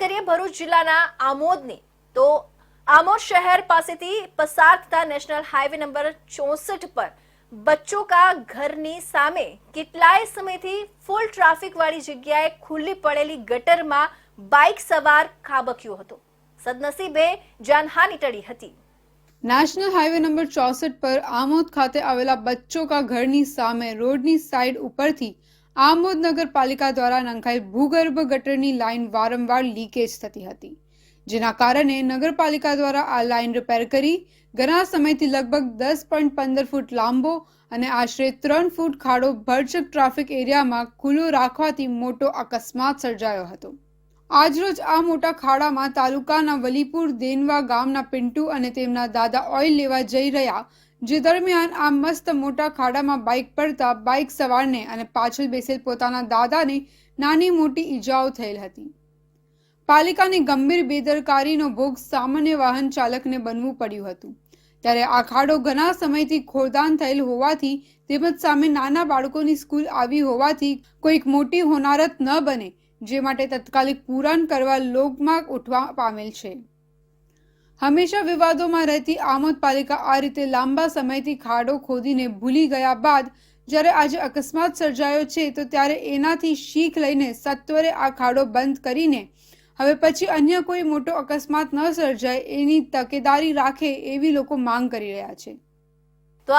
કરીએ ભરૂચ જિલ્લાના આમોદની. તો આમોદ શહેર પાસેથી પસાર થતા નેશનલ હાઈવે નંબર ચોસઠ પર બચ્ચો કા ઘરની સામે કેટલાય સમયથી ફૂલ ટ્રાફિક વાળી જગ્યાએ ખુલ્લી પડેલી ગટરમાં બાઇક સવાર ખાબક્યો હતો. સદનસીબે જાનહાની ટળી હતી. નેશનલ હાઈવે નંબર ચોસઠ પર આમોદ ખાતે આવેલા બચ્ચો કા ઘરની સામે રોડની સાઈડ ઉપરથી આમોદ નગરપાલિકા દ્વારા નંખાઈ ભૂગર્ભ ગટરની લાઇન વારંવાર લીકેજ થતી હતી, જેના કારણે નગરપાલિકા દ્વારા આ લાઇન રિપેર કરી ઘણા સમયથી લગભગ દસ પોઈન્ટ પંદર ફૂટ લાંબો અને આશરે ત્રણ ફૂટ ખાડો ભરચક ટ્રાફિક એરિયામાં ખુલ્લો રાખવાથી મોટો અકસ્માત સર્જાયો હતો. આજરોજ આ મોટા ખાડામાં તાલુકાના વલીપુર દેનવા ગામના પિન્ટુ અને તેમના દાદા ઓઇલ લેવા જઈ રહ્યા જે દરમિયાન આ મસ્ત મોટા ખાડામાં બાઇક પડતા બાઇક સવારને અને પાછળ બેસેલ પોતાના દાદાને નાની મોટી ઈજાઓ થયેલ હતી. પાલિકાની ગંભીર બેદરકારીનો ભોગ સામાન્ય વાહન ચાલકને બનવું પડ્યું હતું. ત્યારે આ ખાડો ઘણા સમયથી ખોરદાન થયેલ હોવાથી તેમજ સામે નાના બાળકોની સ્કૂલ આવી હોવાથી કોઈક મોટી હોનારત ન બને, જે માટે તત્કાલિક પુરાણ કરવા લોકમાર્ગ ઉઠવા પામેલ છે. હંમેશા વિવાદોમાં રહેતી આમોદ પાલિકા આ રીતે લાંબા સમયથી ખાડો ખોદીને ભૂલી ગયા બાદ જ્યારે આજે અકસ્માત સર્જાયો છે, તો ત્યારે એનાથી શીખ લઈને સત્વરે આ ખાડો બંધ કરીને હવે પછી અન્ય કોઈ મોટો અકસ્માત ન સર્જાય એની તકેદારી રાખે એવી લોકો માંગ કરી રહ્યા છે. તો